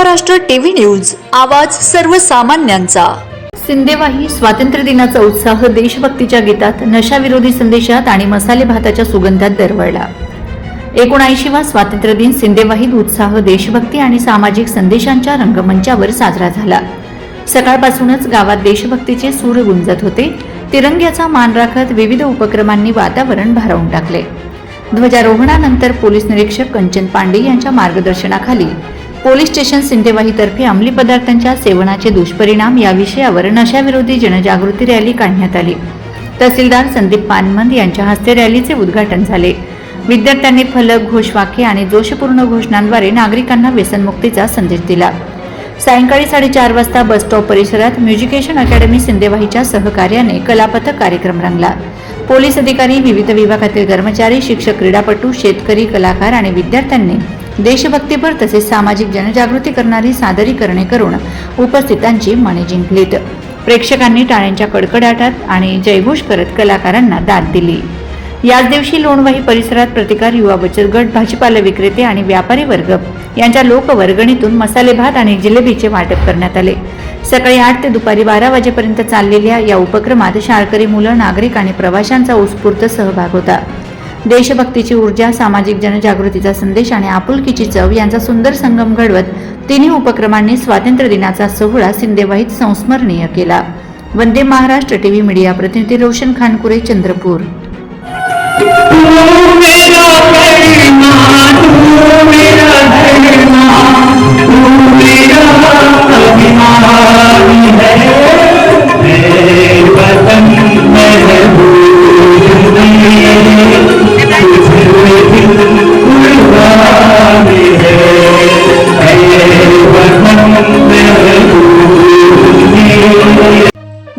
Maharashtra TV news आवाज सर्वसामान्यांचा. सिंदेवाही स्वातंत्र्य दिनाचा उत्साह देशभक्तीच्या गीतात नशाविरोधी संदेशात आणि मसाले भाताच्या सुगंधात दरवळला. एकोणऐंशीवा स्वातंत्र्य दिन सिंदेवाहीत उत्साह देशभक्ती आणि सामाजिक संदेशांच्या रंगमंचावर साजरा झाला. सकाळपासूनच गावात देशभक्तीचे सूर गुंजत होते. तिरंग्याचा मान राखत विविध उपक्रमांनी वातावरण भारावून टाकले. ध्वजारोहणानंतर पोलीस निरीक्षक कंचन पांडे यांच्या मार्गदर्शनाखाली पोलीस स्टेशन सिंदेवाहीतर्फे अंमली पदार्थांच्या सेवनाचे दुष्परिणाम या विषयावर नशाविरोधी जनजागृती रॅली काढण्यात आली. तहसीलदार संदीप पानमंद यांच्या हस्ते रॅलीचे उद्घाटन झाले. विद्यार्थ्यांनी फलक घोषवाक्य आणि जोशपूर्ण घोषणांद्वारे नागरिकांना व्यसनमुक्तीचा संदेश दिला. सायंकाळी साडेचार वाजता बस स्टॉप परिसरात म्युझिकेशन अकॅडमी सिंदेवाहीच्या सहकार्याने कलापथक कार्यक्रम रंगला. पोलीस अधिकारी विविध विभागातील कर्मचारी शिक्षक क्रीडापटू शेतकरी कलाकार आणि विद्यार्थ्यांनी देशभक्तीपर तसेच सामाजिक जनजागृती करणारी सादरीकरणे करून उपस्थितांची मने जिंकलीत. प्रेक्षकांनी टाळ्यांच्या कडकडाटात आणि जयघोष करत कलाकारांना दाद दिली. याच दिवशी लोणवाही परिसरात प्रतिकार युवा बचत गट भाजीपाला विक्रेते आणि व्यापारी वर्ग यांच्या लोकवर्गणीतून मसाले भात आणि जिलेबीचे वाटप करण्यात आले. सकाळी आठ ते दुपारी बारा वाजेपर्यंत चाललेल्या या उपक्रमात शाळकरी मुलं नागरिक आणि प्रवाशांचा उत्स्फूर्त सहभाग होता. देशभक्तीची ऊर्जा सामाजिक जनजागृतीचा संदेश आणि आपुलकीची चव यांचा सुंदर संगम घडवत तिन्ही उपक्रमांनी स्वातंत्र्य दिनाचा सोहळा सिंदेवाहीत संस्मरणीय केला. वंदे महाराष्ट्र टीव्ही मीडिया प्रतिनिधी रोशन खानकुरे चंद्रपूर.